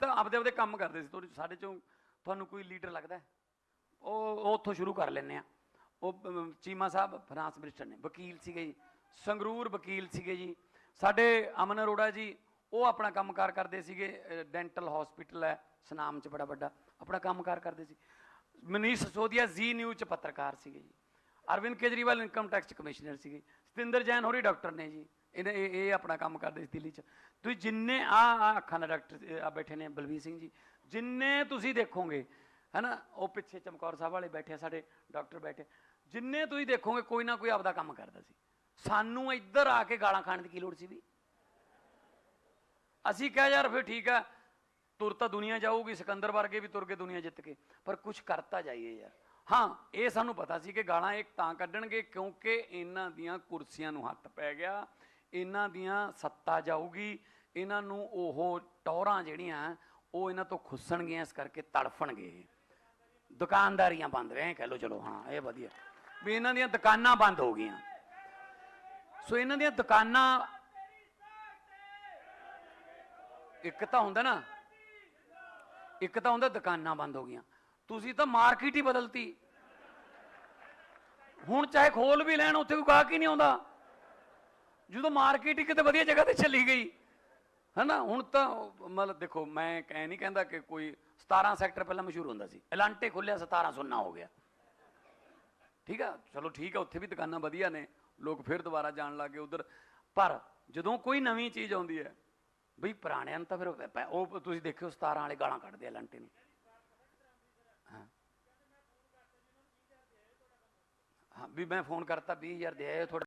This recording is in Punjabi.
ਤਾਂ ਆਪਦੇ ਆਪਦੇ ਕੰਮ ਕਰਦੇ ਸੀ ਤੁਹਾਡੇ ਸਾਡੇ ਚੋਂ ਤੁਹਾਨੂੰ ਕੋਈ ਲੀਡਰ ਲੱਗਦਾ ਉਹ ਉਹ ਉੱਥੋਂ ਸ਼ੁਰੂ ਕਰ ਲੈਂਦੇ ਆ ਉਹ ਚੀਮਾ ਸਾਹਿਬ, ਫਰਾਂਸ ਮਿਨਿਸਟਰ ਨੇ, ਵਕੀਲ ਸੀਗੇ ਜੀ, ਸੰਗਰੂਰ ਵਕੀਲ ਸੀਗੇ ਜੀ। ਸਾਡੇ ਅਮਨ ਅਰੋੜਾ ਜੀ, ਉਹ ਆਪਣਾ ਕੰਮਕਾਰ ਕਰਦੇ ਸੀਗੇ ਡੈਂਟਲ ਹਸਪੀਟਲ ਹੈ, ਸਨਾਮ ਚ ਬੜਾ ਵੱਡਾ, ਆਪਣਾ ਕੰਮਕਾਰ ਕਰਦੇ ਸੀ। ਮਨੀਸ਼ ਸੋਦੀਆ ਜ਼ੀ ਨਿਊਜ਼ ਚ ਪੱਤਰਕਾਰ ਸੀਗੇ ਜੀ। Arvind Kejriwal income tax commissioner ਸੀਗੇ। ਸਤਿੰਦਰ ਜੈਨ ਹੋਰੀ ਡਾਕਟਰ ਨੇ ਜੀ। ਇਹਨੇ ਇਹ ਇਹ ਆਪਣਾ ਕੰਮ ਕਰਦੇ ਸੀ ਦਿੱਲੀ ਚ। ਤੁਸੀਂ ਜਿੰਨੇ ਆ ਆ ਅੱਖਾਂ ਦਾ ਡਾਕਟਰ ਆ ਬੈਠੇ ਨੇ ਬਲਵੀਰ ਸਿੰਘ ਜੀ ਜਿੰਨੇ ਤੁਸੀਂ ਦੇਖੋਗੇ ਹੈਨਾ ਉਹ ਪਿੱਛੇ ਚਮਕੌਰ ਸਾਹਿਬ ਵਾਲੇ ਬੈਠੇ ਆ, ਸਾਡੇ ਡਾਕਟਰ ਬੈਠੇ ਜਿੰਨੇ ਤੁਸੀਂ ਦੇਖੋਗੇ ਕੋਈ ਨਾ ਕੋਈ ਆਪਦਾ ਕੰਮ ਕਰਦਾ ਸੀ। ਸਾਨੂੰ ਇੱਧਰ ਆ ਕੇ ਗਾਲਾਂ ਖਾਣ ਦੀ ਕੀ ਲੋੜ ਸੀ ਵੀ? ਅਸੀਂ ਕਿਹਾ ਯਾਰ ਫਿਰ ਠੀਕ ਆ ਤੁਰ ਤਾਂ ਦੁਨੀਆ ਜਾਊਗੀ ਸਿਕੰਦਰ ਵਰਗੇ ਵੀ ਤੁਰ ਕੇ ਦੁਨੀਆ ਜਿੱਤ ਕੇ ਪਰ ਕੁਝ ਕਰਤਾ ਜਾਈਏ ਯਾਰ। ਹਾਂ ਇਹ ਸਾਨੂੰ ਪਤਾ ਸੀ ਕਿ ਗਾਲਾਂ ਇਹ ਤਾਂ ਕੱਢਣਗੇ ਕਿਉਂਕਿ ਇਹਨਾਂ ਦੀਆਂ ਕੁਰਸੀਆਂ ਨੂੰ ਹੱਥ ਪੈ ਗਿਆ ਇਹਨਾਂ ਦੀਆਂ ਸੱਤਾ ਜਾਊਗੀ, ਇਹਨਾਂ ਨੂੰ ਉਹ ਟੌਰਾਂ ਜਿਹੜੀਆਂ ਉਹ ਇਹਨਾਂ ਤੋਂ ਖੁੱਸਣਗੀਆਂ, ਇਸ ਕਰਕੇ ਤੜਫਣਗੇ ਦੁਕਾਨਦਾਰੀਆਂ ਬੰਦ ਰਹੇ ਕਹਿ ਲੋ ਚਲੋ ਹਾਂ, ਇਹ ਵਧੀਆ। ਵੀ ਇਹਨਾਂ ਦੀਆਂ ਦੁਕਾਨਾਂ ਬੰਦ ਹੋ ਗਈਆਂ। ਸੋ ਇਹਨਾਂ ਦੀਆਂ ਦੁਕਾਨਾਂ, ਇੱਕ ਤਾਂ ਹੁੰਦਾ ਨਾ, ਇੱਕ ਤਾਂ ਹੁੰਦਾ ਦੁਕਾਨਾਂ ਬੰਦ ਹੋ ਗਈਆਂ। ਤੁਸੀਂ ਤਾਂ ਮਾਰਕੀਟ ਹੀ ਬਦਲਤੀ। ਹੁਣ ਚਾਹੇ ਖੋਲ ਵੀ ਲੈਣ, ਉੱਥੇ ਕੋਈ ਗਾਹਕ ਹੀ ਨਹੀਂ ਆਉਂਦਾ। ਜਦੋਂ ਮਾਰਕੀਟ ਹੀ ਕਿਤੇ ਵਧੀਆ ਜਗ੍ਹਾ ਤੇ ਚਲੀ ਗਈ, ਹਨਾ? ਹੁਣ ਤਾਂ ਮਤਲਬ ਦੇਖੋ, ਮੈਂ ਕਹਿ ਨਹੀਂ ਕਹਿੰਦਾ ਕਿ ਕੋਈ 17 ਸੈਕਟਰ ਪਹਿਲਾਂ ਮਸ਼ਹੂਰ ਹੁੰਦਾ ਸੀ। ਐਲਾਂਟੇ ਖੁੱਲਿਆ 17 ਸੁੰਨਾ ਹੋ ਗਿਆ। ਠੀਕ ਆ? ਚਲੋ ਠੀਕ ਆ, ਉੱਥੇ ਵੀ ਦੁਕਾਨਾਂ ਵਧੀਆ ਨੇ। ਲੋਕ ਫਿਰ ਦੁਬਾਰਾ ਜਾਣ ਲੱਗੇ ਉਧਰ। ਪਰ ਜਦੋਂ ਕੋਈ ਨਵੀਂ ਚੀਜ਼ ਆਉਂਦੀ ਹੈ, ਬਈ ਪੁਰਾਣਿਆਂ ਨੂੰ ਤਾਂ ਫਿਰ ਉਹ- ਉਹ ਤੁਸੀਂ ਦੇਖਿਓ 17 ਵਾਲੇ ਗਾਲਾਂ ਕੱਢਦੇ ਆ ਐਲਾਂਟੇ ਨੂੰ। ਹਾਂ। ਹਾਂ, ਵੀ ਮੈਂ ਫੋਨ ਕਰਤਾ 20000 ਦੇ ਆਏ, ਤੁਹਾਡਾ